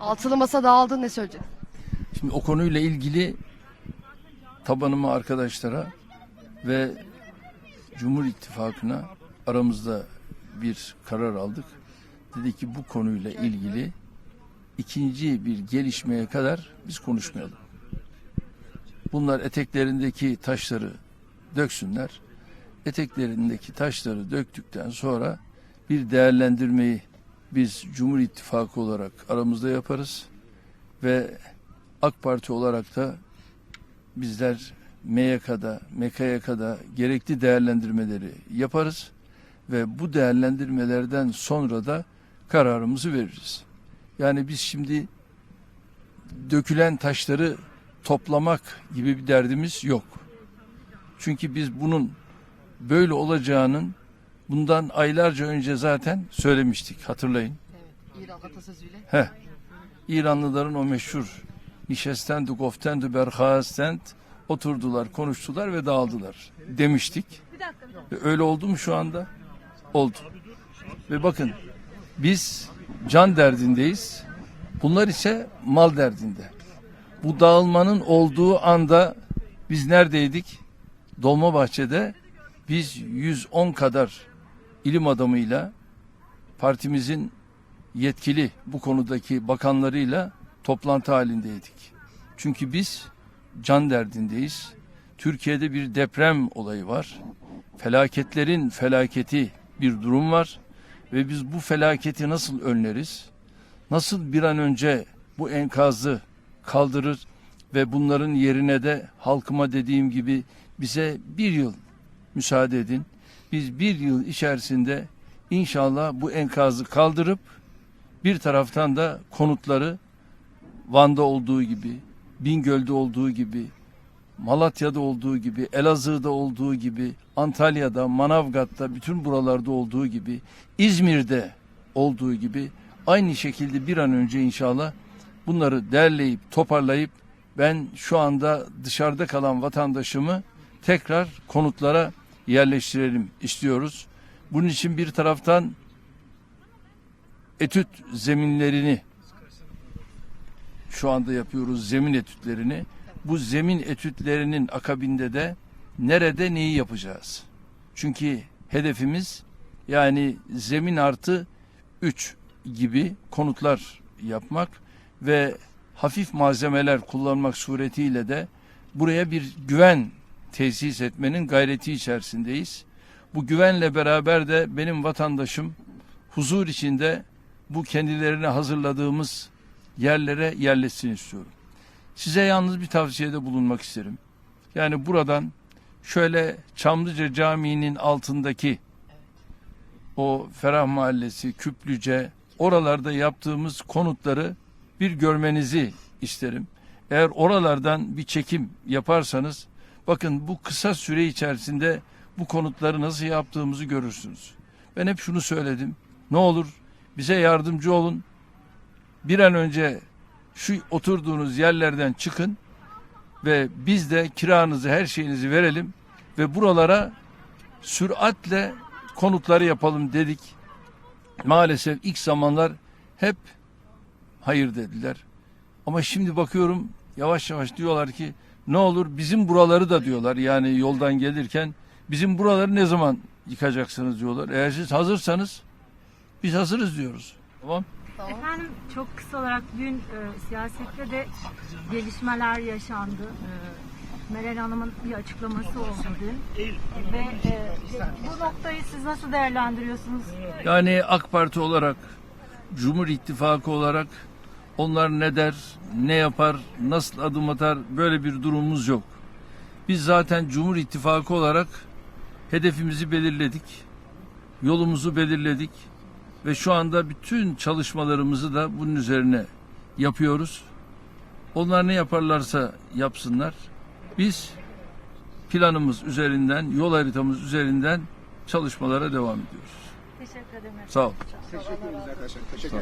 Altılı masa dağıldı ne söyleyeceksin? Şimdi o konuyla ilgili tabanımı arkadaşlara ve Cumhur İttifakı'na aramızda bir karar aldık. Dedi ki bu konuyla ilgili ikinci bir gelişmeye kadar biz konuşmayalım. Bunlar eteklerindeki taşları döksünler. Eteklerindeki taşları döktükten sonra bir değerlendirmeyi biz Cumhur İttifakı olarak aramızda yaparız ve AK Parti olarak da bizler MYK'da, MKYK'da gerekli değerlendirmeleri yaparız ve bu değerlendirmelerden sonra da kararımızı veririz. Yani biz şimdi dökülen taşları toplamak gibi bir derdimiz yok. Çünkü biz bunun böyle olacağının bundan aylarca önce zaten söylemiştik hatırlayın. Evet. İran atasözüyle. Heh. İranlıların o meşhur nişesten du goften du berhastent oturdular, konuştular ve dağıldılar demiştik. Ve öyle oldu mu şu anda? Oldu. Ve bakın biz can derdindeyiz. Bunlar ise mal derdinde. Bu dağılmanın olduğu anda biz neredeydik? Dolmabahçe'de biz 110 kadar ilim adamıyla partimizin yetkili bu konudaki bakanlarıyla toplantı halindeydik. Çünkü biz can derdindeyiz. Türkiye'de bir deprem olayı var. Felaketlerin felaketi bir durum var ve biz bu felaketi nasıl önleriz? Nasıl bir an önce bu enkazı kaldırır ve bunların yerine de halkıma dediğim gibi bize bir yıl müsaade edin. Biz bir yıl içerisinde inşallah bu enkazı kaldırıp bir taraftan da konutları Van'da olduğu gibi, Bingöl'de olduğu gibi, Malatya'da olduğu gibi, Elazığ'da olduğu gibi, Antalya'da, Manavgat'ta, bütün buralarda olduğu gibi, İzmir'de olduğu gibi aynı şekilde bir an önce inşallah bunları derleyip toparlayıp ben şu anda dışarıda kalan vatandaşımı tekrar konutlara yerleştirelim istiyoruz. Bunun için bir taraftan etüt zeminlerini şu anda yapıyoruz zemin etütlerini. Bu zemin etütlerinin akabinde de nerede neyi yapacağız? Çünkü hedefimiz yani zemin artı 3 gibi konutlar yapmak ve hafif malzemeler kullanmak suretiyle de buraya bir güven tesis etmenin gayreti içerisindeyiz. Bu güvenle beraber de benim vatandaşım huzur içinde bu kendilerine hazırladığımız yerlere yerleşsin istiyorum. Size yalnız bir tavsiyede bulunmak isterim. Yani buradan şöyle Çamlıca Camii'nin altındaki o Ferah Mahallesi, Küplüce oralarda yaptığımız konutları bir görmenizi isterim. Eğer oralardan bir çekim yaparsanız bakın bu kısa süre içerisinde bu konutları nasıl yaptığımızı görürsünüz. Ben hep şunu söyledim. Ne olur bize yardımcı olun. Bir an önce şu oturduğunuz yerlerden çıkın ve biz de kiranızı her şeyinizi verelim ve buralara süratle konutları yapalım dedik. Maalesef ilk zamanlar hep hayır dediler. Ama şimdi bakıyorum yavaş yavaş diyorlar ki ne olur bizim buraları da diyorlar yani yoldan gelirken bizim buraları ne zaman yıkacaksınız diyorlar. Eğer siz hazırsanız biz hazırız diyoruz. Tamam. Efendim çok kısa olarak dün e, siyasette de gelişmeler yaşandı. E, Meral Hanım'ın bir açıklaması oldu dün. Ve e, bu noktayı siz nasıl değerlendiriyorsunuz? Yani AK Parti olarak, Cumhur İttifakı olarak onlar ne der, ne yapar, nasıl adım atar böyle bir durumumuz yok. Biz zaten Cumhur İttifakı olarak hedefimizi belirledik. Yolumuzu belirledik ve şu anda bütün çalışmalarımızı da bunun üzerine yapıyoruz. Onlar ne yaparlarsa yapsınlar. Biz planımız üzerinden, yol haritamız üzerinden çalışmalara devam ediyoruz. Teşekkür ederim. Sağ ol. Teşekkür ederiz arkadaşlar. Teşekkür